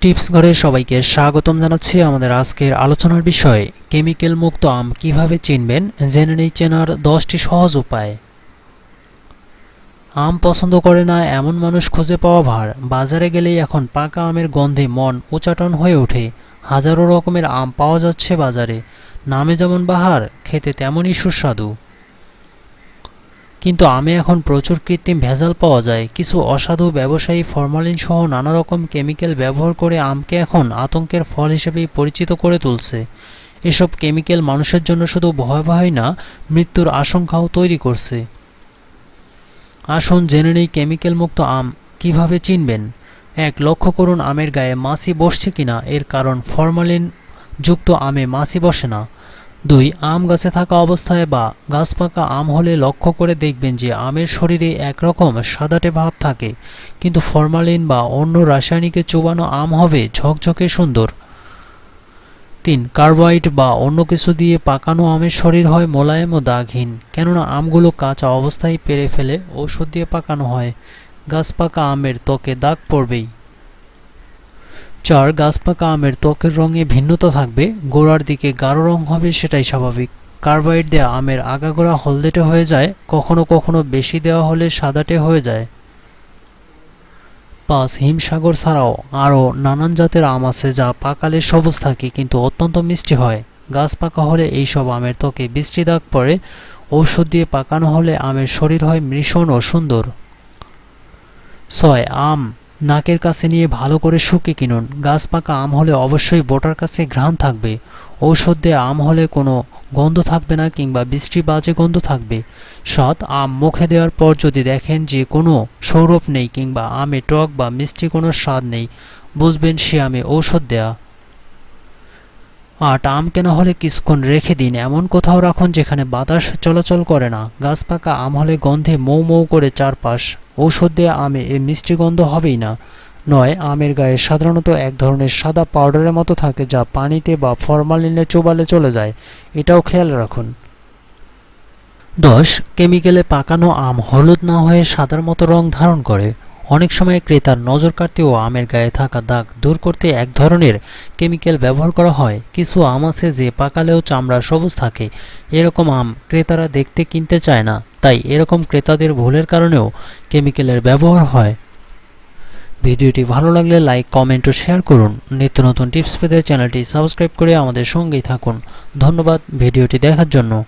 Tips ঘরে সবাইকে স্বাগতম জানাচ্ছি আমাদের আজকের আলোচনার বিষয়, কেমিক্যাল মুক্ত আম কীভাবে চিনবেন জেনে নেই চেনার দশটি সহজ উপায়। আম পছন্দ করে না এমন মানুষ খুঁজে পাওয়া ভার। বাজারে গেলেই এখন পাকা আমের গন্ধে মন উচাটন হয়ে ওঠে। হাজারো রকমের আম পাওয়া যাচ্ছে বাজারে। নামে যেমন বাহার, খেতে তেমনই সুস্বাদু। কিন্তু আমে এখন প্রচুর কৃত্রিম ভেজাল পাওয়া যায়। কিছু অসাধু ব্যবসায়ী ফরমালিন সহ নানা রকম কেমিক্যাল ব্যবহার করে আমকে এখন আতঙ্কের ফল হিসেবে পরিচিত করে তুলছে। এসব কেমিক্যাল মানুষের জন্য শুধু ভয়াবহই না, মৃত্যুর আশঙ্কাও তৈরি করছে। আসুন জেনে নেই কেমিক্যাল মুক্ত আম কীভাবে চিনবেন? এক, লক্ষ্য করুন আমের গায়ে মাছি বসছে কিনা। এর কারণ, ফরমালিন যুক্ত আমে মাছি বসে না। দুই, আম গাছে থাকা অবস্থায় বা গাছ পাকা আম হলে লক্ষ্য করে দেখবেন যে আমের শরীরে একরকম সাদাটে ভাব থাকে। কিন্তু ফরমালিন বা অন্য রাসায়নিকে চোবানো আম হবে ঝকঝকে সুন্দর। তিন কার্বাইড বা অন্য কিছু দিয়ে পাকানো আমের শরীর হয় মোলায়েম ও দাগহীন। কেননা আমগুলো কাঁচা অবস্থায় পেরে ফেলে ওষুধ দিয়ে পাকানো হয়। গাছ পাকা আমের ত্বকে দাগ পড়বেই। চার গাছ পাকা আমের ত্বকের রঙে ভিন্নতা থাকবে, গোড়ার দিকে গাঢ় রং হবে সেটাই স্বাভাবিক। কার্বাইড দেওয়া আমের আগাগোড়া হলদেটে হয়ে যায়, কখনো কখনো বেশি দেওয়া হলে সাদাটে হয়ে যায়। পাঁচ, হিমসাগর ছাড়াও আরও নানান জাতের আম আছে যা পাকালে সবুজ থাকে কিন্তু অত্যন্ত মিষ্টি হয়। গাছ পাকা হলে এইসব আমের ত্বকে বৃষ্টি দাগ পড়ে, ঔষধ দিয়ে পাকানো হলে আমের শরীর হয় মৃষণ ও সুন্দর। ছয়, আম নাকের কাছে নিয়ে ভালো করে শুকিয়ে কিনুন। গাছ পাকা আম হলে অবশ্যই বোটার কাছে ঘ্রাণ থাকবে। ঔষধ দিয়ে আম হলে কোনো গন্ধ থাকবে না কিংবা বৃষ্টি বাজে গন্ধ থাকবে। সৎ আম মুখে দেওয়ার পর যদি দেখেন যে কোনো সৌরভ নেই কিংবা আমে টক বা মিষ্টি কোনো স্বাদ নেই, বুঝবেন সে আমে ঔষধ দেয়া। আট, আম কেনা হলে কিছুক্ষণ রেখে দিন। এমন কোথাও রাখুন যেখানে বাতাস চলাচল করে না। গাছ পাকা আম হলে গন্ধে মৌ মৌ করে চারপাশ। ঔষধ দেওয়া আমে এ মিষ্টি গন্ধ হবেই না। নয়, আমের গায়ে সাধারণত এক ধরনের সাদা পাউডারের মতো থাকে যা পানিতে বা ফরমালিনে চোবালে চলে যায়। এটাও খেয়াল রাখুন। দশ, কেমিক্যালে পাকানো আম হলুদ না হয়ে সাদার মতো রং ধারণ করে। অনেক সময় ক্রেতার নজর কাটতেও আমের গায়ে থাকা দাগ দূর করতে এক ধরনের কেমিক্যাল ব্যবহার করা হয়। কিছু আম আছে যে পাকালেও চামড়া সবুজ থাকে। এরকম আম ক্রেতারা দেখতে কিনতে চায় না। তাই এরকম ক্রেতাদের ভুলের কারণেও কেমিক্যালের ব্যবহার হয়। ভিডিওটি ভালো লাগলে লাইক, কমেন্ট ও শেয়ার করুন। নিত্য নতুন টিপস পেতে চ্যানেলটি সাবস্ক্রাইব করে আমাদের সঙ্গেই থাকুন। ধন্যবাদ ভিডিওটি দেখার জন্য।